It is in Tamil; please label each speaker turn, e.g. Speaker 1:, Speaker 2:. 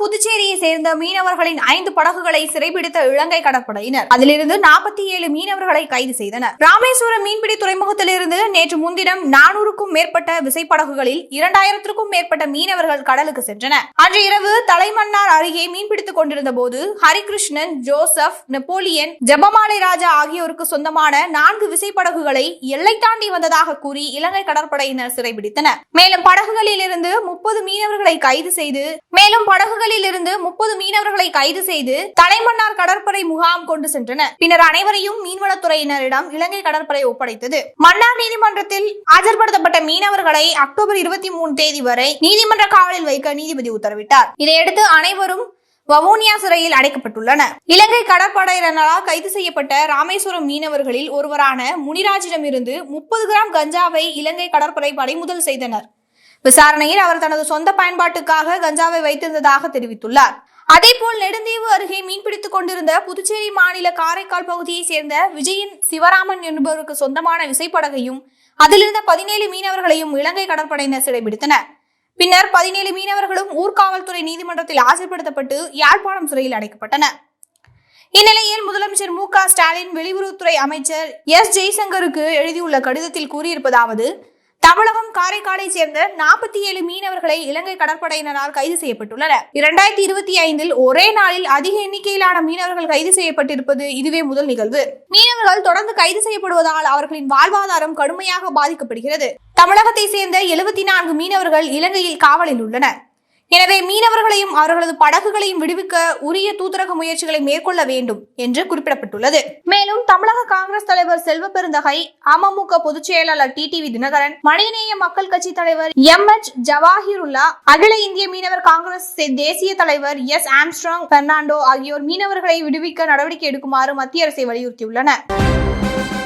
Speaker 1: புதுச்சேரியை சேர்ந்த மீனவர்களின் ஐந்து படகுகளை சிறைபிடித்த இலங்கை கடற்படையினர் அதிலிருந்து நாற்பத்தி ஏழு மீனவர்களை கைது செய்தனர் ராமேஸ்வரம் மீன்பிடி துறைமுகத்தில் நேற்று முன்தினம் நானூறுக்கும் மேற்பட்ட விசைப்படகுகளில் இரண்டாயிரத்திற்கும் மேற்பட்ட மீனவர்கள் கடலுக்கு சென்றனர் அன்று இரவு தலைமன்னார் அருகே மீன்பிடித்துக் கொண்டிருந்த போது ஹரிகிருஷ்ணன் ஜோசப் நெப்போலியன் ஜபமாலை ராஜா ஆகியோருக்கு சொந்தமான நான்கு விசைப்படகுகளை எல்லை தாண்டி வந்ததாக கூறி இலங்கை கடற்படையினர் சிறைபிடித்தனர் மேலும் படகுகளில் இருந்து முப்பது மீனவர்களை கைது செய்து மேலும் படகுகளில் இருந்து முப்பது மீனவர்களை கைது செய்து தலைமன்னார் கடற்படை முகாம் கொண்டு சென்றனர் பின்னர் அனைவரையும் மீன்வளத்துறையினரிடம் இலங்கை கடற்படை ஒப்படைத்தது மன்னார் நீதிமன்ற நீதிமன்றத்தில் ஆஜர்படுத்தப்பட்ட மீனவர்களை அக்டோபர் இருபத்தி மூணு தேதி வரை நீதிமன்ற காவலில் வைக்க நீதிபதி உத்தரவிட்டார் இதையடுத்து அனைவரும் வவுனியா சிறையில் அடைக்கப்பட்டுள்ளனர் இலங்கை கடற்படையினரால் கைது செய்யப்பட்ட ராமேஸ்வரம் மீனவர்களில் ஒருவரான முனிராஜிடமிருந்து முப்பது கிராம் கஞ்சாவை இலங்கை கடற்படை பறிமுதல் செய்தனர் விசாரணையில் அவர் தனது சொந்த பயன்பாட்டுக்காக கஞ்சாவை வைத்திருந்ததாக தெரிவித்துள்ளார் அதேபோல் நெடுந்தீவு அருகே மீன்பிடித்துக் கொண்டிருந்த புதுச்சேரி மாநில காரைக்கால் பகுதியை சேர்ந்த விஜயின் சிவராமன் என்பவருக்கு சொந்தமான விசைப்படகையும் அதிலிருந்த பதினேழு மீனவர்களையும் இலங்கை கடற்படையினர் சிறைபிடித்தனர் பின்னர் பதினேழு மீனவர்களும் ஊர்காவல்துறை நீதிமன்றத்தில் ஆஜர்படுத்தப்பட்டு யாழ்ப்பாணம் சிறையில் அடைக்கப்பட்டனர் இந்நிலையில் முதலமைச்சர் மு க ஸ்டாலின் வெளியுறவுத்துறை அமைச்சர் எஸ் ஜெய்சங்கருக்கு எழுதியுள்ள கடிதத்தில் கூறியிருப்பதாவது தமிழகம் காரைக்காலை சேர்ந்த நாற்பத்தி ஏழு மீனவர்களை இலங்கை கடற்படையினரால் கைது செய்யப்பட்டுள்ளனர் இரண்டாயிரத்தி இருபத்தி ஐந்தில் ஒரே நாளில் அதிக எண்ணிக்கையிலான மீனவர்கள் கைது செய்யப்பட்டிருப்பது இதுவே முதல் நிகழ்வு மீனவர்கள் தொடர்ந்து கைது செய்யப்படுவதால் அவர்களின் வாழ்வாதாரம் கடுமையாக பாதிக்கப்படுகிறது தமிழகத்தை சேர்ந்த எழுபத்தி நான்கு மீனவர்கள் இலங்கையில் காவலில் உள்ளனர் எனவே மீனவர்களையும் அவர்களது படகுகளையும் விடுவிக்க உரிய தூதரக முயற்சிகளை மேற்கொள்ள வேண்டும் என்று குறிப்பிடப்பட்டுள்ளது மேலும் தமிழக காங்கிரஸ் தலைவர் செல்வ பெருந்தகை அமமுக பொதுச் செயலாளர் வி தினகரன் மனிதநேய மக்கள் கட்சி தலைவர் எம் எச் ஜவாஹிருல்லா அகில இந்திய மீனவர் காங்கிரஸ் தேசிய தலைவர் எஸ் ஆம்ஸ்ட்ராங் பெர்னாண்டோ ஆகியோர் மீனவர்களை விடுவிக்க நடவடிக்கை எடுக்குமாறு மத்திய அரசை வலியுறுத்தியுள்ளனர்